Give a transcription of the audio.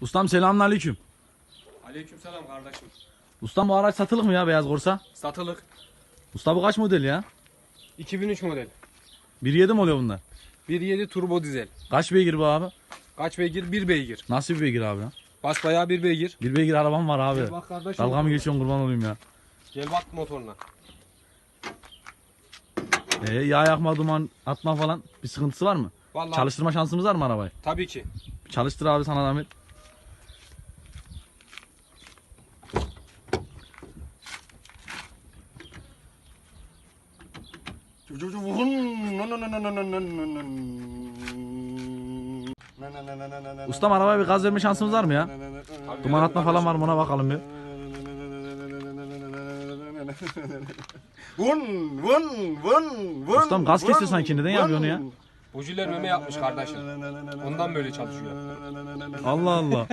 Ustam selamünaleyküm. Aleykümselam kardeşim. Ustam bu araç satılık mı ya beyaz korsa? Satılık. Usta bu kaç model ya? 2003 model. 1.7 mi oluyor bunlar? 1.7 turbo dizel. Kaç beygir bu abi? Kaç beygir? 1 beygir. Nasıl bir beygir abi ya? Basbayağı 1 beygir. Bir beygir arabam var abi. Gel bak kardeşim. Dalga mı geçiyorsun kurban olayım ya. Gel bak motoruna. Ee, yağ yakma, duman atma falan bir sıkıntısı var mı? Vallahi Çalıştırma şansımız var mı arabayı? tabii ki. Çalıştır abi sana zahmet. Ustam arabaya bir gaz verme şansımız var mı ya? Duman atma falan var mı ona bakalım bir. Vun vun vun vun. Ustam gaz kesiyor sanki, neden yapıyor onu ya? Bujiler meme yapmış kardeşim. Ondan böyle çalışıyor. Allah Allah.